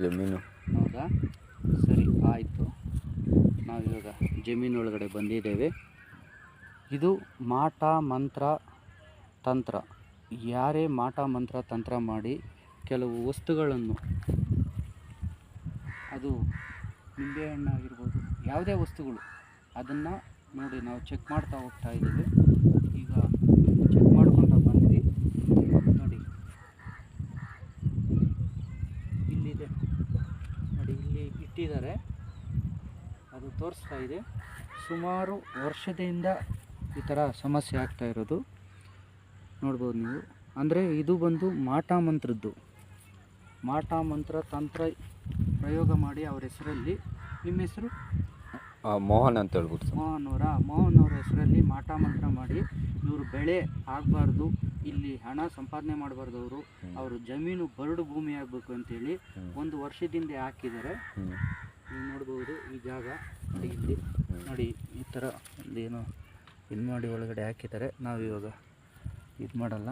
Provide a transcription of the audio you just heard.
ಜಮೀನು ಹೌದಾ? ಸರಿ, ಆಯಿತು. ನಾವಿವಾಗ ಜಮೀನೊಳಗಡೆ ಬಂದಿದ್ದೇವೆ. ಇದು ಮಾಟ ಮಂತ್ರ ತಂತ್ರ. ಯಾರೇ ಮಾಟ ಮಂತ್ರ ತಂತ್ರ ಮಾಡಿ ಕೆಲವು ವಸ್ತುಗಳನ್ನು, ಅದು ನಿಂಬೆ ಆಗಿರ್ಬೋದು, ಯಾವುದೇ ವಸ್ತುಗಳು, ಅದನ್ನು ನೋಡಿ ನಾವು ಚೆಕ್ ಮಾಡ್ತಾ ಹೋಗ್ತಾ ಇದ್ದೀವಿ ಈಗ ಚೆಕ್ ಮಾಡ್ಕೊತಾ ಬಂದ್ವಿ ನೋಡಿ ಇಲ್ಲಿದೆ ನೋಡಿ, ಇಲ್ಲಿ ಇಟ್ಟಿದ್ದಾರೆ. ಅದು ತೋರಿಸ್ತಾ ಇದೆ. ಸುಮಾರು ವರ್ಷದಿಂದ ಈ ಥರ ಸಮಸ್ಯೆ ಆಗ್ತಾ ಇರೋದು. ನೋಡ್ಬೋದು ನೀವು. ಅಂದರೆ ಇದು ಬಂದು ಮಾಟ ಮಂತ್ರದ್ದು. ಮಾಟ ಮಂತ್ರ ತಂತ್ರ ಪ್ರಯೋಗ ಮಾಡಿ ಅವ್ರ ಹೆಸರಲ್ಲಿ. ನಿಮ್ಮ ಹೆಸರು? ಮೋಹನ್ ಅಂತ ಹೇಳ್ಬಿಟ್ಟು ಸರ್. ಮೋಹನ್ ಅವರ ಮೋಹನ್ ಅವರ ಹೆಸರಲ್ಲಿ ಮಾಟ ಮಂತ್ರ ಮಾಡಿ ಇವರು ಬೆಳೆ ಆಗಬಾರ್ದು ಇಲ್ಲಿ ಹಣ ಸಂಪಾದನೆ ಮಾಡಬಾರ್ದು ಅವರು ಅವರು ಜಮೀನು ಬರಡು ಭೂಮಿ ಆಗಬೇಕು ಅಂತೇಳಿ ಒಂದು ವರ್ಷದಿಂದ ಹಾಕಿದ್ದಾರೆ. ನೀವು ನೋಡ್ಬೋದು ಈ ಜಾಗ ಇಲ್ಲಿ ನೋಡಿ ಈ ಥರ ಒಂದೇನೋ ಇದು ಮಾಡಿ ಒಳಗಡೆ ಹಾಕಿದ್ದಾರೆ. ನಾವು ಇವಾಗ ಇದು ಮಾಡಲ್ಲ.